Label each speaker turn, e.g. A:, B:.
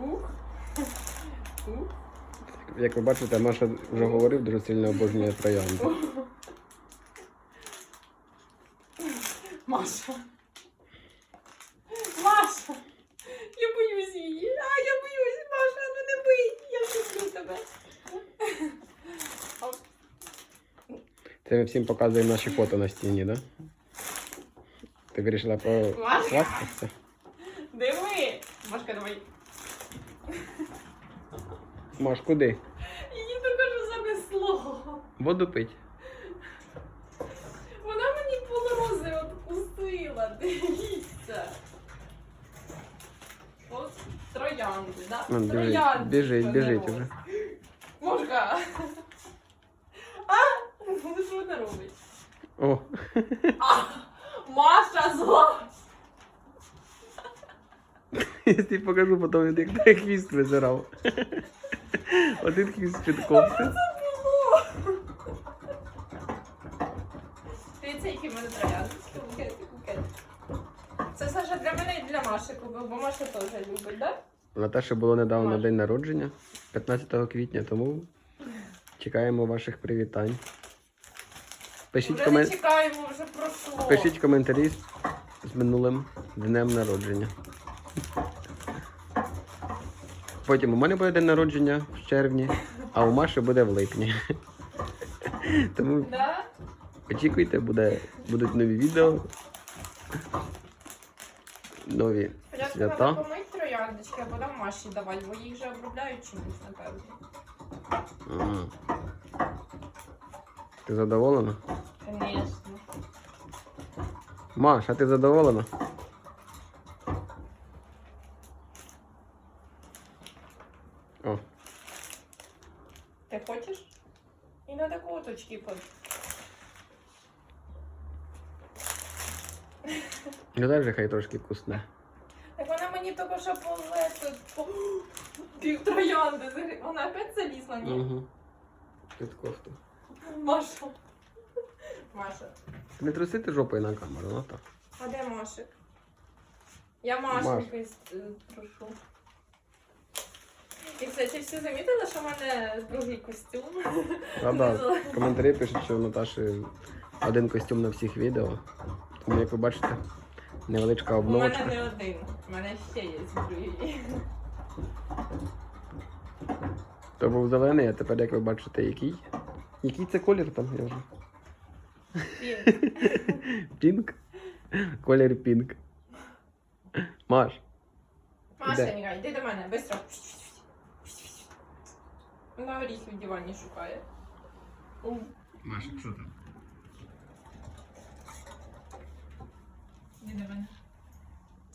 A: Ух. Ух.
B: Як ви бачите, Маша вже говорив, дуже сильно обожнює троянди.
A: Маша. Маша. Я боюсь її. А, я боюсь, Маша, ну не бий. Я люблю тебе.
B: Це ми всім показуємо наші фото на стіні, так? Да? Ти вирішила прокластися?
A: Диви. Машка, давай.
B: Маш, куди?
A: Її тільки що занесло.
B: Воду пить.
A: Вона мені полози откусила. Дивіться. От троянди, да?
B: Вон, біжить,
A: Троянди.
B: біжить, біжить
A: не
B: уже.
A: Мошка. А? Ну що вона робить?
B: О,
A: Маша зла.
B: я тобі покажу потім, як хвіст визирав. Один хвіст під кофти.
A: Було. Дивіться, які в мене трояндочки. Букети, букети. Це Саша для мене і для Маші купив, бо Маша теж любить, так?
B: Наташа було недавно
A: Маш.
B: день народження, 15 квітня, тому чекаємо ваших привітань. Пишіть,
A: Вже
B: комен...
A: чекаємо, вже.
B: Пишіть коментарі з минулим днем народження. Потім у мене буде день народження в червні, а у Маші буде в липні. Тому
A: Да?
B: очікуйте, буде, будуть нові відео, нові
A: Спочатку треба
B: свята.
A: помити трояндочки, а потім Маші давати, бо їх вже обробляють чимось, напевно.
B: Ти задоволена?
A: Звісно.
B: Маш, а ти задоволена? О,
A: Ти хочеш? І на таку оточки под.
B: ну дай вже хай трошки вкусне.
A: Так вона мені тільки що тут пів троянди. Вона опять залізла, ні?
B: Угу. Під кофту.
A: Маша. Маша.
B: Не труси ти жопою на камеру, ну так.
A: А де Машик? Я Машеньку із- е, прошу. І, кстати, всі замітили, що в мене другий костюм.
B: Да-да. Коментарі пишуть, що у Наташі один костюм на всіх відео. Тому, як ви бачите, невеличка
A: У мене не один, у мене ще є другий.
B: То був зелений, а тепер, як ви бачите, який? Який це колір там? Я вже. Пінк? Колір пінк. Маш,
A: Машенька, йди до мене, швидко. На горіхи в дивані шукає.
B: Маша, що там? Не давай.